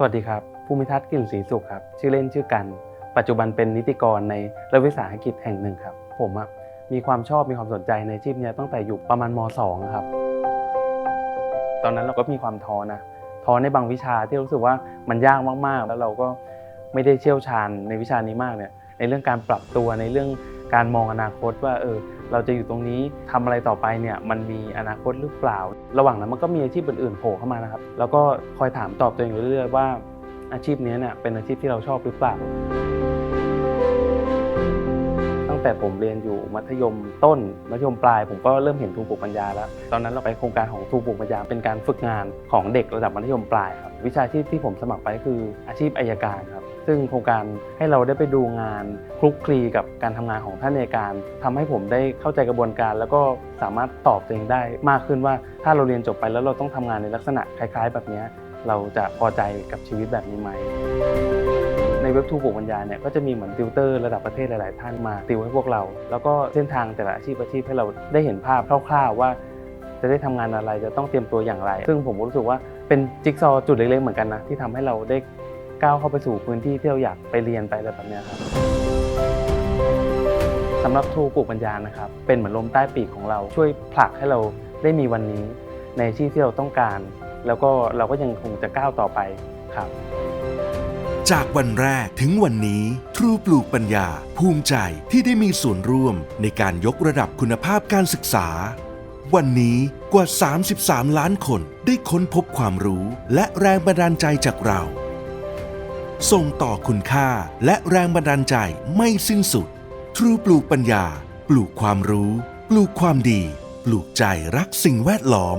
สวัสดีครับ ภูมิทัศน์กลิ่นศรีสุขครับ ชื่อเล่นชื่อกัน ปัจจุบันเป็นนิติกรในรัฐวิสาหกิจแห่งหนึ่งครับ ผมอะมีความชอบมีความสนใจในอาชีพเนี้ยตั้งแต่อยู่ประมาณม .2 ครับ ตอนนั้นเราก็มีความท้อนะ ท้อในบางวิชาที่รู้สึกว่ามันยากมากๆ แล้วเราก็ไม่ได้เชี่ยวชาญในวิชานี้มากเนี่ย ในเรื่องการปรับตัว ในเรื่องการมองอนาคตว่าเออเราจะอยู่ตรงนี้ทำอะไรต่อไปเนี่ยมันมีอนาคตหรือเปล่า ระหว่างนั้นมันก็มีอาชีพอื่นๆโผล่เข้ามานะครับ แล้วก็คอยถามตอบตัวเองเรื่อยๆว่าอาชีพนี้เนี่ยเป็นอาชีพที่เราชอบหรือเปล่า ตั้งแต่ผมเรียนอยู่มัธยมต้น มัธยมปลายผมก็เริ่มเห็นทูปลูกปัญญาแล้ว ตอนนั้นเราไปโครงการของทูปลูกปัญญาเป็นการฝึกงานของเด็กระดับมัธยมปลายครับ วิชาชีพที่ผมสมัครไปคืออาชีพอายการครับ ซึ่งโครงการให้เราได้ไปดูงานคลุกคลีกับการทำงานของท่านอัยการทำให้ผมได้เข้าใจกระบวนการ แล้วก็สามารถตอบตัวเองได้มากขึ้นว่าถ้าเราเรียนจบไปแล้วเราต้องทำงานในลักษณะคล้าย ๆ แบบนี้เราจะพอใจกับชีวิตแบบนี้ไหมในเว็บทูปลูกปัญญาเนี่ยก็จะมีเหมือนติวเตอร์ระดับประเทศหลาย ๆ ท่านมาติวให้พวกเรา แล้วก็เส้นทางแต่ละอาชีพอาชีพให้เราได้เห็นภาพคร่าว ๆ ว่า จะได้ทำงานอะไรจะต้องเตรียมตัวอย่างไร ซึ่งผมก็รู้สึกว่าเป็นจิ๊กซอว์จุดเล็ก ๆ เหมือนกันนะที่ทำให้เราได้ ก้าวเข้าไปสู่พื้นที่ที่เราอยากไปเรียนไปอะไรแบบเนี้ยครับสำหรับทูปลูกปัญญานะครับ เป็นเหมือนลมใต้ปีกของเราช่วยผลักให้เราได้มีวันนี้ ในอาชีพที่เราต้องการ แล้วก็เราก็ยังคงจะก้าวต่อไปครับ จากวันแรกถึงวันนี้ ทรูปลูกปัญญา ภูมิใจที่ได้มีส่วนร่วมในการยกระดับคุณภาพการศึกษา วันนี้กว่า 33 ล้านคนได้ค้นพบความรู้และแรงบันดาลใจจากเรา ส่งต่อคุณค่าและแรงบันดาลใจไม่สิ้นสุด ทรูปลูกปัญญา ปลูกความรู้ ปลูกความดี ปลูกใจรักสิ่งแวดล้อม